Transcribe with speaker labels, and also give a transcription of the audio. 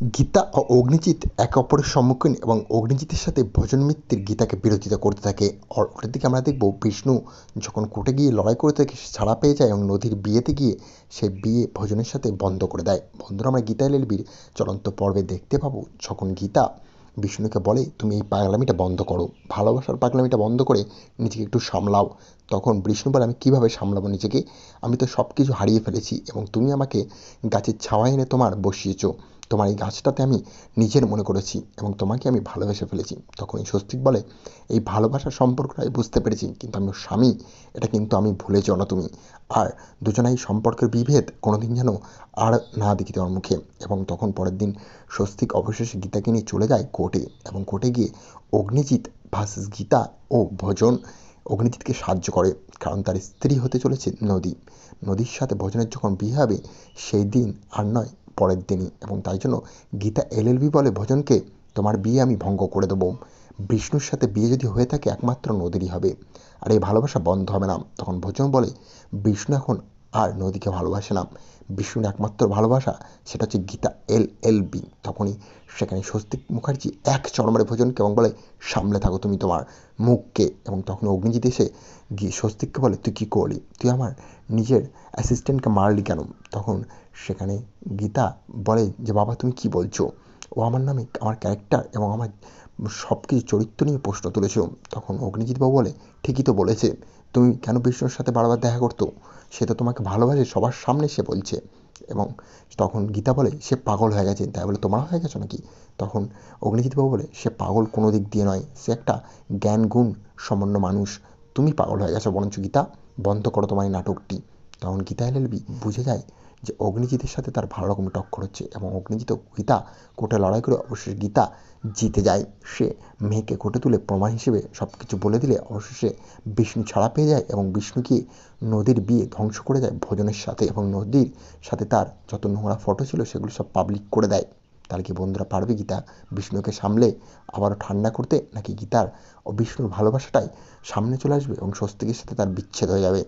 Speaker 1: গীতা ও অগ্নিজিৎ একে অপরের সম্মুখীন এবং অগ্নিজিতের সাথে ভোজন মিত্রের গীতাকে বিরোধিতা করতে থাকে। আর ওটার দিকে আমরা দেখব বিষ্ণু যখন কোর্টে গিয়ে লড়াই করতে থাকে সে ছাড়া পেয়ে যায় এবং নদীর বিয়েতে গিয়ে সে বিয়ে ভোজনের সাথে বন্ধ করে দেয়। বন্ধুরা, আমরা গীতা এলএলবির চলন্ত পর্বে দেখতে পাবো যখন গীতা বিষ্ণুকে বলে, তুমি এই পাগলামিটা বন্ধ করো। ভালোবাসার পাগলামিটা বন্ধ করে নিজেকে একটু সামলাও। তখন বিষ্ণু বলে, আমি কীভাবে সামলাবো নিজেকে? আমি তো সব কিছু হারিয়ে ফেলেছি এবং তুমি আমাকে গাছের ছাওয়া এনে তোমার বসিয়েছো। তোমার এই গাছটাতে আমি নিজের মনে করেছি এবং তোমাকে আমি ভালোবেসে ফেলেছি। তখন এই স্বস্তিক বলে, এই ভালোবাসার সম্পর্কটাই বুঝতে পেরেছি, কিন্তু আমি স্বামী, এটা কিন্তু আমি ভুলে যাও না তুমি। আর দুজনাই সম্পর্কের বিভেদ কোনোদিন যেন আর না দেখি তোমার মুখে। এবং তখন পরের দিন স্বস্তিক অবশেষে গীতাকে নিয়ে চলে যায় কোর্টে। এবং কোর্টে গিয়ে অগ্নিজিৎ ভার্সেস গীতা ও ভোজন অগ্নিজিৎকে সাহায্য করে, কারণ তার স্ত্রী হতে চলেছে নদী। নদীর সাথে ভোজনের যখন বিয়ে হবে, সেই দিন আর নয় পরের দিনই এবং তাই জন্য গীতা এলএলবি বলে ভজনকে তোমার বিয়ে আমি ভঙ্গ করে দেবো। বিষ্ণুর সাথে বিয়ে যদি হয়ে থাকে একমাত্র নদীরই হবে। আর এই ভালোবাসা বন্ধ হবে না। তখন ভজন বলে, বিষ্ণু এখন আর নদীকে ভালোবাসে না। বিষ্ণুর একমাত্র ভালোবাসা, সেটা হচ্ছে গীতা এল এল বি। তখনই সেখানে স্বস্তিক মুখার্জি এক চরমারে ভোজনকে এবং বলে সামলে থাকো তুমি তোমার মুখকে। এবং তখন অগ্নিজিৎ এসে গিয়ে স্বস্তিককে বলে, তুই কী করলি? তুই আমার নিজের অ্যাসিস্ট্যান্টকে মারলি কেন? তখন সেখানে গীতা বলে যে, বাবা, তুমি কি বলছো? ও আমার নামে আমার ক্যারেক্টার এবং আমার সব কিছু চরিত্র নিয়ে প্রশ্ন তুলেছিল তখন অগ্নিজিৎবাবু বলে, ঠিকই তো বলেছে। তুমি কেন বিষ্ণুর সাথে বারবার দেখা করতো? সে তো তোমাকে ভালোবাসে, সবার সামনে সে বলছে। এবং তখন গীতা বলে, সে পাগল হয়ে গেছে। তাই বলে তোমরা হয়ে গেছো নাকি? তখন অগ্নিজিৎবাবু বলে, সে পাগল কোনো দিক দিয়ে নয়। সে একটা জ্ঞান গুণ সম্পন্ন মানুষ। তুমি পাগল হয়ে গেছো বরঞ্চ গীতা বন্ধ করো তোমার এই নাটকটি। তখন গীতা এলএলবি বুঝে যায় যে অগ্নিজিতের সাথে তার ভালো রকম টক্কর হচ্ছে এবং অগ্নিজিৎ গীতা কোর্টে লড়াই করে অবশেষে গীতা জিতে যায়। সে মেয়েকে কোর্টে তুলে প্রমাণ হিসেবে সব কিছু বলে দিলে অবশেষে বিষ্ণু ছাড়া পেয়ে যায় এবং বিষ্ণুকে নদীর বিয়ে ধ্বংস করে দেয় ভোজনের সাথে এবং নদীর সাথে তার যত নোংরা ফটো ছিল সেগুলো সব পাবলিক করে দেয়। তাহলে কি বন্ধুরা পারবে গীতা বিষ্ণুকে সামলে আবারও ঠান্ডা করতে নাকি গীতার ও বিষ্ণুর ভালোবাসাটাই সামনে চলে আসবে এবং স্বস্তিকের সাথে তার বিচ্ছেদ হয়ে যাবে?